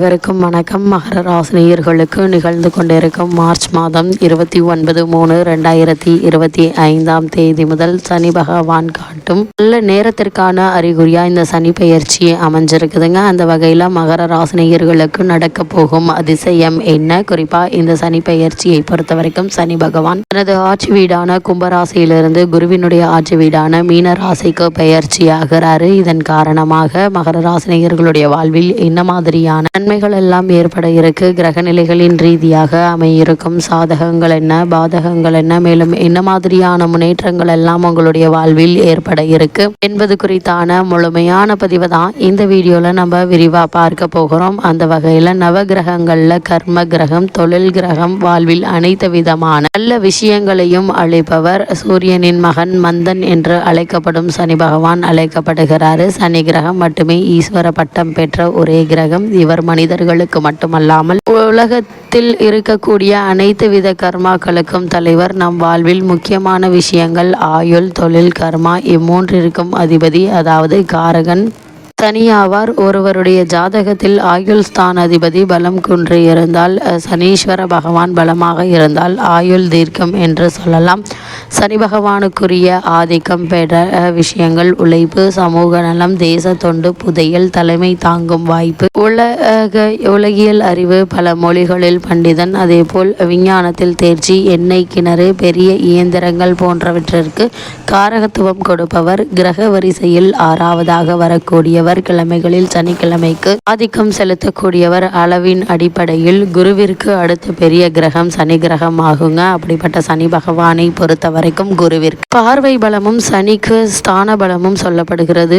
அனைவருக்கும் வணக்கம். மகர ராசினியர்களுக்கு நிகழ்ந்து கொண்டிருக்கும் மார்ச் மாதம் இருபத்தி ஒன்பது மூணு ரெண்டாயிரத்தி இருபத்தி ஐந்தாம் தேதி முதல் சனி பகவான் காட்டும் நல்ல நேரத்திற்கான அறிகுறியா இந்த சனி பெயர்ச்சி அமைஞ்சிருக்குதுங்க. அந்த வகையில் மகர ராசினியர்களுக்கு நடக்க போகும் அதிசயம் என்ன? குறிப்பா இந்த சனி பெயர்ச்சியை பொறுத்த வரைக்கும் சனி பகவான் தனது ஆட்சி வீடான கும்பராசியிலிருந்து குருவினுடைய ஆட்சி வீடான மீன ராசிக்கு பெயர்ச்சியாகிறாரு இதன் காரணமாக மகர ராசினியர்களுடைய வாழ்வில் என்ன மாதிரியான நன்மைகள் எல்லாம் ஏற்பட இருக்கு. கிரக நிலைகளின் ரீதியாக அமையிருக்கும் சாதகங்கள் என்ன பாதகங்கள் என்ன மேலும் என்ன மாதிரியான முன்னேற்றங்கள் எல்லாம் உங்களுடைய வாழ்வில் ஏற்பட இருக்கு என்பது குறித்தான முழுமையான பதிவு தான் இந்த வீடியோல நம்ம விரிவா பார்க்க போகிறோம். அந்த வகையில நவ கிரகங்கள்ல கர்ம கிரகம் தொழில் கிரகம் வாழ்வில் அனைத்து விதமான நல்ல விஷயங்களையும் அளிப்பவர் சூரியனின் மகன் மந்தன் என்று அழைக்கப்படும் சனி பகவான் அழைக்கப்படுகிறாரு. சனி கிரகம் மட்டுமே ஈஸ்வர பட்டம் பெற்ற ஒரே கிரகம். இவர் மனிதர்களுக்கு மட்டுமல்லாமல் உலகத்தில் இருக்கக்கூடிய அனைத்து வித கர்மாக்களுக்கும் தலைவர். நம் வாழ்வில் முக்கியமான விஷயங்கள் ஆயுள் தொழில் கர்மா இம்மூன்றிற்கும் அதிபதி அதாவது காரகன். சனியாவார் ஒருவருடைய ஜாதகத்தில் ஆயுள் ஸ்தான் அதிபதி பலம் குன்று இருந்தால் சனீஸ்வர பகவான் பலமாக இருந்தால் ஆயுள் தீர்க்கம் என்று சொல்லலாம். சனி பகவானுக்குரிய ஆதிக்கம் பெற விஷயங்கள் உழைப்பு சமூக நலம் தேச தொண்டு புதையல் தலைமை தாங்கும் வாய்ப்பு உலக உலகியல் அறிவு பல மொழிகளில் பண்டிதன் அதேபோல் விஞ்ஞானத்தில் தேர்ச்சி எண்ணெய் கிணறு பெரிய இயந்திரங்கள் போன்றவற்றிற்கு காரகத்துவம் கொடுப்பவர் கிரக வரிசையில் ஆறாவதாக வரக்கூடியவர். கிழமைகளில் சனிக்கிழமைக்கு ஆதிக்கம் செலுத்தக்கூடியவர் அளவின் அடிப்படையில் குருவிற்கு அடுத்த பெரிய கிரகம் சனி கிரகம் ஆகுங்க. அப்படிப்பட்ட சனி பகவானை பொறுத்த வரைக்கும் குருவிற்கு பார்வை பலமும் சனிக்கு ஸ்தான பலமும் சொல்லப்படுகிறது.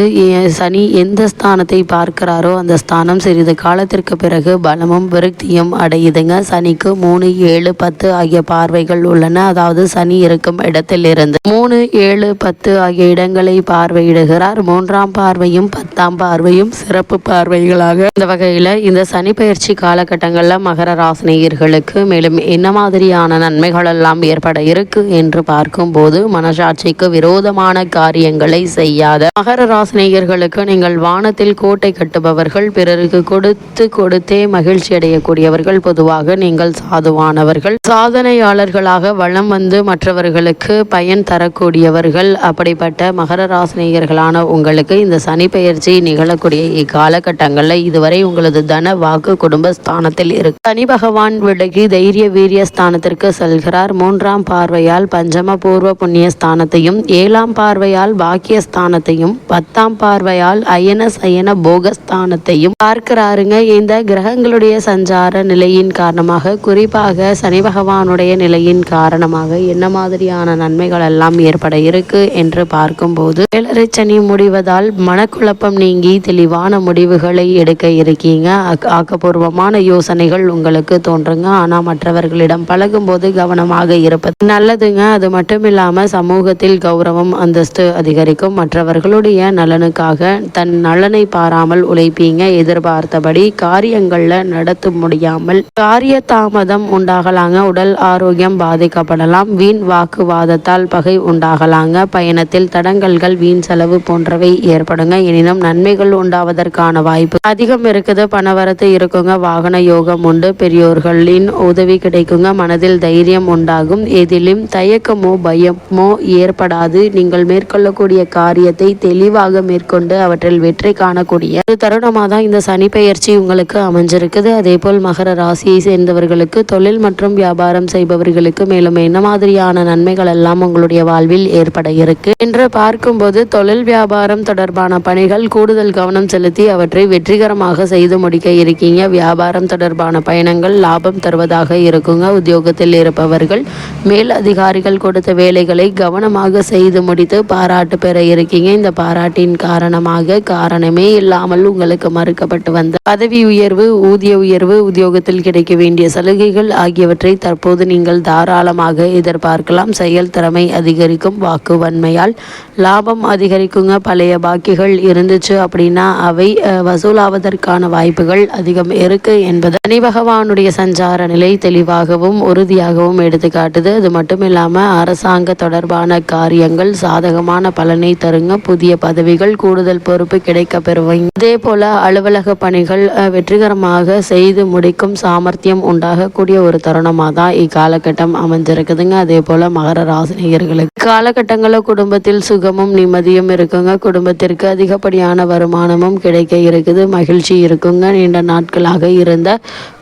சனி எந்த ஸ்தானத்தை பார்க்கிறாரோ அந்த ஸ்தானம் சிறிது காலத்திற்கு பிறகு பலமும் விருத்தியும் அடையுதுங்க. சனிக்கு மூணு ஏழு பத்து ஆகிய பார்வைகள் உள்ளன. அதாவது சனி இருக்கும் இடத்திலிருந்து மூணு ஏழு பத்து ஆகிய இடங்களை பார்வையிடுகிறார். மூன்றாம் பார்வையும் பத்தாம் பார்வையும் சிறப்பு பார்வைகளாக இந்த வகையில் இந்த சனி பயிற்சி காலகட்டங்களில் மகர ராசினியர்களுக்கு மேலும் என்ன மாதிரியான நன்மைகள் எல்லாம் ஏற்பட இருக்கு என்று பார்க்கும்போது மனசாட்சிக்கு விரோதமான காரியங்களை செய்யாத மகர ராசினியர்களுக்கு நீங்கள் வானத்தில் கோட்டை கட்டுபவர்கள் பிறருக்கு கொடுத்து கொடுத்தே மகிழ்ச்சி அடையக்கூடியவர்கள் பொதுவாக நீங்கள் சாதுவானவர்கள். சாதனையாளர்களாக வளம் வந்து மற்றவர்களுக்கு பயன் தரக்கூடியவர்கள். அப்படிப்பட்ட மகர ராசினியர்களான உங்களுக்கு இந்த சனி பயிற்சி நிகழக்கூடிய இக்காலகட்டங்களில் இதுவரை உங்களது தன வாக்கு குடும்ப ஸ்தானத்தில் இருக்கு சனி பகவான் விலகி தைரிய வீரிய ஸ்தானத்திற்கு செல்கிறார். மூன்றாம் பார்வையால் பஞ்சம பூர்வ புண்ணிய ஸ்தானத்தையும் ஏழாம் பார்வையால் பாக்கிய ஸ்தானத்தையும் பத்தாம் பார்வையால் அயன சயன போகஸ்தானத்தையும் பார்க்கிறாருங்க. இந்த கிரகங்களுடைய சஞ்சார நிலையின் காரணமாக குறிப்பாக சனி பகவானுடைய நிலையின் காரணமாக என்ன மாதிரியான நன்மைகள் எல்லாம் ஏற்பட இருக்கு என்று பார்க்கும்போது ஏழரை சனி முடிவதால் மனக்குழப்பம் நீங்க தெளிவான முடிவுகளை எடுக்க இருக்கீங்க. ஆக்கப்பூர்வமான யோசனைகள் உங்களுக்கு தோன்றுங்க. ஆனால் மற்றவர்களிடம் பழகும்போது கவனமாக இருப்பது நல்லதுங்க. அது மட்டும் இல்லாமல் சமூகத்தில் கௌரவம் அந்தஸ்து அதிகரிக்கும். மற்றவர்களுடைய நலனுக்காக தன் நலனை பாராமல் உழைப்பீங்க. எதிர்பார்த்தபடி காரியங்களில் நடத்த முடியாமல் காரிய தாமதம் உண்டாகலாங்க. உடல் ஆரோக்கியம் பாதிக்கப்படலாம். வீண் வாக்குவாதத்தால் பகை உண்டாகலாங்க. பயணத்தில் தடங்கல்கள் வீண் செலவு போன்றவை ஏற்படுங்க. எனினும் நன்மை நன்மைகள் உண்டாவதற்கான வாய்ப்பு அதிகம் இருக்குது பணவரத்து இருக்குங்க வாகன யோகம் உண்டு பெரியோர்களின் உதவி கிடைக்குங்க மனதில் தைரியம் உண்டாகும் எதிலும் தயக்கமோ பயமோ ஏற்படாது நீங்கள் மேற்கொள்ளக்கூடிய காரியத்தை தெளிவாக மேற்கொண்டு அவற்றில் வெற்றி காணக்கூடிய ஒரு தருணமாக தான் இந்த சனி பெயர்ச்சி உங்களுக்கு அமைஞ்சிருக்குது. அதே போல் மகர ராசியை சேர்ந்தவர்களுக்கு தொழில் மற்றும் வியாபாரம் செய்பவர்களுக்கு மேலும் என்ன மாதிரியான நன்மைகள் எல்லாம் உங்களுடைய வாழ்வில் ஏற்பட இருக்கு? என்று பார்க்கும்போது தொழில் வியாபாரம் தொடர்பான பணிகள் கூடுதல் கவனம் செலுத்தி அவற்றை வெற்றிகரமாக செய்து முடிக்க இருக்கீங்க. வியாபாரம் தொடர்பான பயணங்கள் லாபம் தருவதாக இருக்குங்க. உத்தியோகத்தில் இருப்பவர்கள் மேல் அதிகாரிகள் கொடுத்த வேலைகளை கவனமாக செய்து முடித்து பாராட்டு பெற இருக்கீங்க. இந்த பாராட்டின் காரணமாக காரணமே இல்லாமல் உங்களுக்கு மறுக்கப்பட்டு வந்த பதவி உயர்வு ஊதிய உயர்வு உத்தியோகத்தில் கிடைக்க வேண்டிய சலுகைகள் ஆகியவற்றை தற்போது நீங்கள் தாராளமாக எதிர்பார்க்கலாம். செயல் திறமை அதிகரிக்கும் வாக்கு வன்மையால் லாபம் அதிகரிக்குங்க. பழைய பாக்கிகள் இருந்துச்சு அப்படின்னா அவை வசூலாவதற்கான வாய்ப்புகள் அதிகம் இருக்கு என்பது. சனி பகவானுடைய சஞ்சார நிலை தெளிவாகவும் உறுதியாகவும் எடுத்துக்காட்டுது. அது மட்டும் இல்லாமல் அரசாங்க தொடர்பான காரியங்கள் சாதகமான பலனை தருங்க புதிய பதவிகள் கூடுதல் பொறுப்பு கிடைக்க பெறுவீங்க. அதே போல அலுவலக பணிகள் அஹ், வெற்றிகரமாக செய்து முடிக்கும் சாமர்த்தியம் உண்டாகக்கூடிய ஒரு தருணமாக தான் இக்காலகட்டம் அமைஞ்சிருக்குதுங்க அதே போல மகர ராசினியர்களுக்கு காலகட்டங்களில் குடும்பத்தில் சுகமும் நிம்மதியும் இருக்குங்க. குடும்பத்திற்கு அதிகப்படியான வருமானமும் கிடைக்க இருக்குது. மகிழ்ச்சி இருக்குங்க. நீண்ட நாட்களாக இருந்த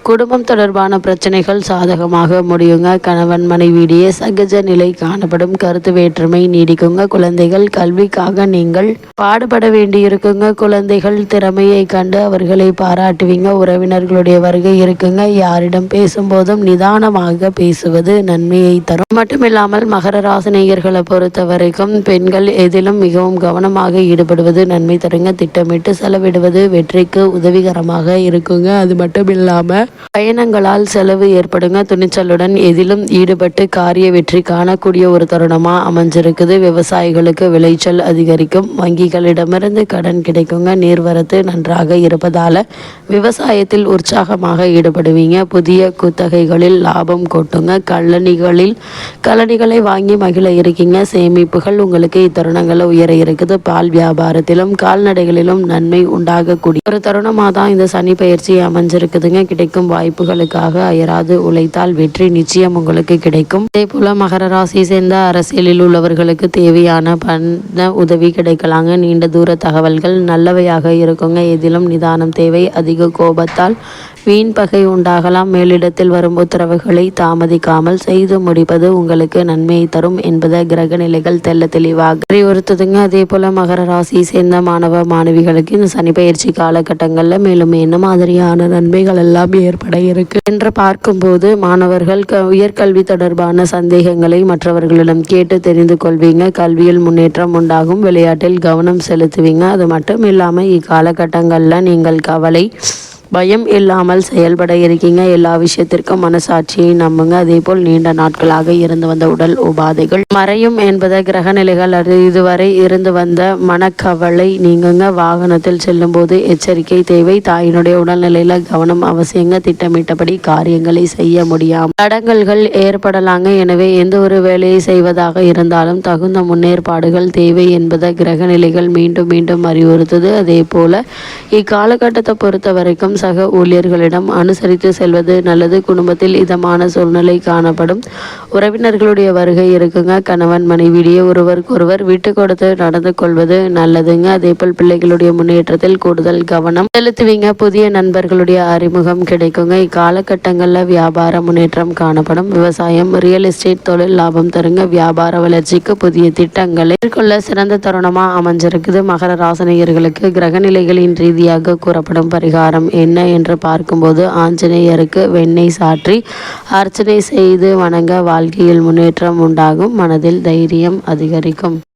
குடும்பம் தொடர்பான பிரச்சனைகள் சாதகமாக முடியுங்க. கணவன் மனைவியிடையே சகஜ நிலை காணப்படும். கருத்து வேற்றுமை நீடிக்குங்க. குழந்தைகள் கல்விக்காக நீங்கள் பாடுபட வேண்டி இருக்குங்க குழந்தைகள் திறமையை கண்டு அவர்களை பாராட்டுவீங்க. உறவினர்களுடைய வருகை இருக்குங்க. யாரிடம் பேசும்போதும் நிதானமாக பேசுவது நன்மையை தரும். மட்டுமில்லாமல் மகர ராசினியர்களை பொறுத்த வரைக்கும் பெண்கள் எதிலும் மிகவும் கவனமாக ஈடுபடுவது நன்மை தருங்க. திட்டமிட்டு செலவிடுவது வெற்றிக்கு உதவிகரமாக இருக்குங்க. அது மட்டும் இல்லாமல் பயணங்களால் செலவு ஏற்படுங்க. துணிச்சலுடன் எதிலும் ஈடுபட்டு காரிய வெற்றி காணக்கூடிய ஒரு தருணமா அமைஞ்சிருக்குது. விவசாயிகளுக்கு விளைச்சல் அதிகரிக்கும். வங்கிகளிடமிருந்து கடன் கிடைக்குங்க. நீர்வரத்து நன்றாக இருப்பதால விவசாயத்தில் உற்சாகமாக ஈடுபடுவீங்க. புதிய குத்தகைகளில் லாபம் கொட்டுங்க. கல்லணிகளில் கழனிகளை வாங்கி மகிழ இருக்கீங்க. சேமிப்புகள் உங்களுக்கு இத்தருணங்களில் உயர இருக்குது. பால் வியாபாரத்திலும் கால்நடைகளிலும் நன்மை உண்டாகக்கூடிய ஒரு தருணமாக தான் இந்த சனி பயிற்சி அமைஞ்சிருக்குதுங்க. கிடைக்கும் வாய்ப்புகளுக்காக அயராது உழைத்தால் வெற்றி நிச்சயம் உங்களுக்கு கிடைக்கும். அதே போல மகர ராசி சேர்ந்த அரசியலில் உள்ளவர்களுக்கு தேவையான பண உதவி கிடைக்கலாங்க. நீண்ட தூர தகவல்கள் நல்லவையாக இருக்குங்க. எதிலும் நிதானம் தேவை அதிக கோபத்தால் வீண் பகை உண்டாகலாம். மேலிடத்தில் வரும் உத்தரவுகளை தாமதிக்காமல் செய்து முடிப்பது உங்களுக்கு நன்மையை தரும் என்பதை கிரக நிலைகள் தெல்ல தெளிவாக அறிவுறுத்துதுங்க. அதே போல மகர ராசியை சேர்ந்த மாணவ மாணவிகளுக்கு இந்த சனி பயிற்சி காலகட்டங்களில் மேலும் என்ன மாதிரியான நன்மைகள் எல்லாம் ஏற்பட இருக்கு என்று பார்க்கும்போது மாணவர்கள் க உயர்கல்வி தொடர்பான சந்தேகங்களை மற்றவர்களிடம் கேட்டு தெரிந்து கொள்வீங்க. கல்வியில் முன்னேற்றம் உண்டாகும். விளையாட்டில் கவனம் செலுத்துவீங்க. அது மட்டும் இல்லாமல் இக்காலகட்டங்களில் நீங்கள் கவலை பயம் இல்லாமல் செயல்பட இருக்கீங்க. எல்லா விஷயத்திற்கும் மனசாட்சியை நம்புங்க. அதே போல் நீண்ட நாட்களாக இருந்து வந்த உடல் உபாதைகள் மறையும் என்பதை கிரக நிலைகள் அது இதுவரை இருந்து வந்த மனக்கவலை நீங்குங்க. வாகனத்தில் செல்லும் போது எச்சரிக்கை தேவை. தாயினுடைய உடல்நிலையில கவனம் அவசியங்க. திட்டமிட்டபடி காரியங்களை செய்ய முடியாம தடங்கல்கள் ஏற்படலாங்க. எனவே எந்த ஒரு வேலையை செய்வதாக இருந்தாலும் தகுந்த முன்னேற்பாடுகள் தேவை என்பதை கிரக நிலைகள் மீண்டும் மீண்டும் அறிவுறுத்துது. அதே போல இக்காலகட்டத்தை பொறுத்த வரைக்கும் சக ஊழியர்களிடம் அனுசரித்து செல்வது நல்லது. குடும்பத்தில் இதமான சூழ்நிலை காணப்படும். உறவினர்களுடைய வருகை இருக்குங்க. கணவன் மனைவியிடையே ஒருவருக்கொருவர் விட்டு கொடுத்து நடந்து கொள்வது நல்லதுங்க. அதே போல் பிள்ளைகளுடைய முன்னேற்றத்தில் கூடுதல் கவனம் செலுத்துவீங்க. புதிய நண்பர்களுடைய அறிமுகம் கிடைக்குங்க. இக்காலகட்டங்களில் வியாபார முன்னேற்றம் காணப்படும். விவசாயம் ரியல் எஸ்டேட் தொழில் லாபம் தருங்க. வியாபார வளர்ச்சிக்கு புதிய திட்டங்களை மேற்கொள்ள சிறந்த தருணமாக அமைஞ்சிருக்குது. மகர ராசனியர்களுக்கு கிரகநிலைகளின் ரீதியாக கூறப்படும் பரிகாரம் என்ன என்று பார்க்கும்போது ஆஞ்சநேயருக்கு வெண்ணெய் சாற்றி அர்ச்சனை செய்து வணங்க வாழ்க்கையில் முன்னேற்றம் உண்டாகும். மனதில் தைரியம் அதிகரிக்கும்.